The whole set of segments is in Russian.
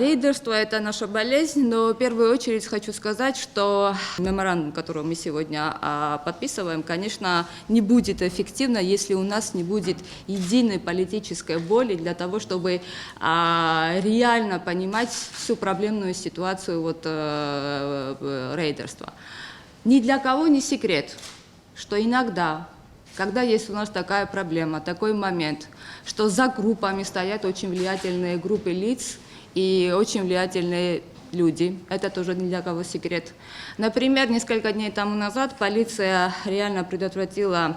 Рейдерство – это наша болезнь, но в первую очередь хочу сказать, что меморандум, который мы сегодня а, подписываем, конечно, не будет эффективно, если у нас не будет единой политической воли для того, чтобы а, реально понимать всю проблемную ситуацию вот, э, э, рейдерства. Ни для кого не секрет, что иногда когда есть у нас такая проблема, такой момент, что за группами стоят очень влиятельные группы лиц и очень влиятельные люди. Это тоже ни для кого секрет. Например, несколько дней тому назад полиция реально предотвратила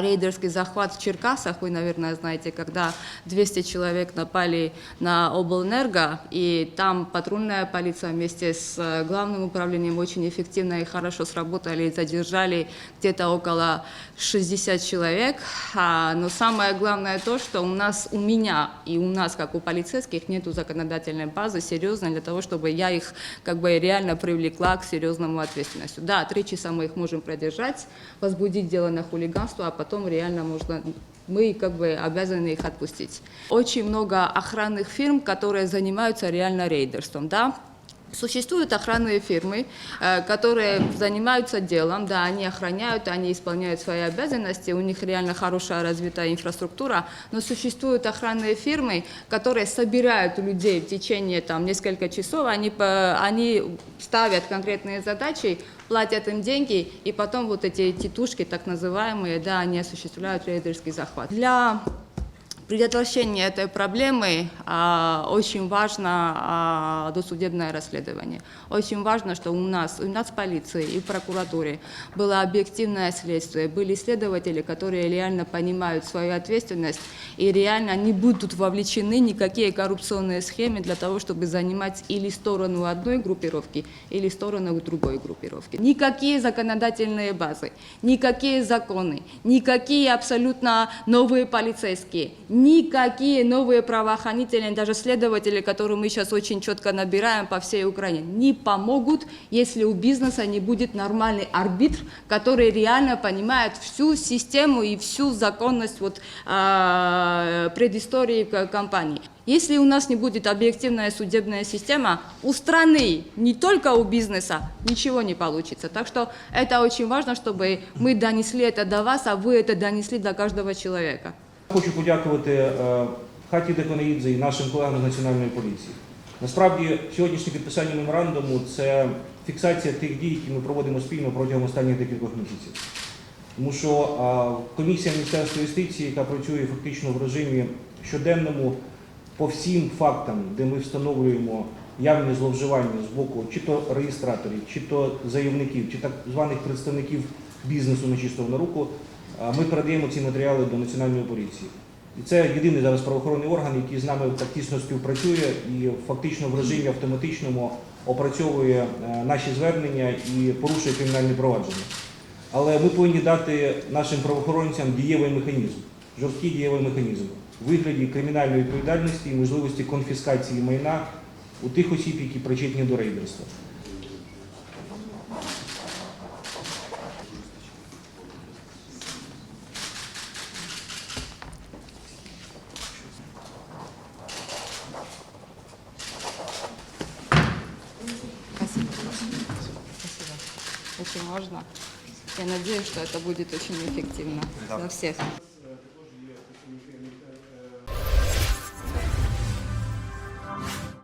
рейдерский захват в Черкасах, вы, наверное, знаете, когда 200 человек напали на облэнерго, и там патрульная полиция вместе с э, главным управлением очень эффективно и хорошо сработали и задержали где-то около 60 человек. А, но самое главное то, что у нас, у меня и у нас, как у полицейских, нет законодательной базы серьезной для того, чтобы я их как бы реально привлекла к серьезному ответственности. Да, три часа мы их можем продержать, возбудить дело на хулиганство, а потом реально можно мы как бы обязаны их отпустить. Очень много охранных фирм, которые занимаются реально рейдерством, да, Существуют охранные фирмы, э, которые занимаются делом, да, они охраняют, они исполняют свои обязанности, у них реально хорошая развитая инфраструктура, но существуют охранные фирмы, которые собирают людей в течение там, нескольких часов, они, они ставят конкретные задачи, платят им деньги, и потом вот эти титушки, так называемые, да, они осуществляют рейдерский захват. Для предотвращения этой проблемы а, очень важно а, досудебное расследование. Очень важно, что у нас, у нас в полиции и в прокуратуре было объективное следствие, были следователи, которые реально понимают свою ответственность и реально не будут вовлечены никакие коррупционные схемы для того, чтобы занимать или сторону одной группировки, или сторону другой группировки. Никакие законодательные базы, никакие законы, никакие абсолютно новые полицейские, никакие новые правоохранители, даже следователи, которые мы сейчас очень четко набираем по всей Украине, не помогут, если у бизнеса не будет нормальный арбитр, который реально понимает всю систему и всю законность вот, а, предыстории компании. Если у нас не будет объективная судебная система, у страны, не только у бизнеса, ничего не получится. Так что это очень важно, чтобы мы донесли это до вас, а вы это донесли до каждого человека. Хочу подякувати е, хаті Деконаїдзе і нашим колегам з національної поліції. Насправді, сьогоднішнє підписання меморандуму це фіксація тих дій, які ми проводимо спільно протягом останніх декількох місяців. Тому що комісія Міністерства юстиції, яка працює фактично в режимі щоденному по всім фактам, де ми встановлюємо явні зловживання з боку чи то реєстраторів, чи то заявників, чи так званих представників бізнесу на чистого на руку, ми передаємо ці матеріали до національної поліції. І це єдиний зараз правоохоронний орган, який з нами так тісно співпрацює і фактично в режимі автоматичному опрацьовує е, наші звернення і порушує кримінальні провадження. Але ми повинні дати нашим правоохоронцям дієвий механізм, жорсткий дієвий механізм у вигляді кримінальної відповідальності і можливості конфіскації майна у тих осіб, які причетні до рейдерства. Очень важно. Я надеюсь, что это будет очень эффективно для всех.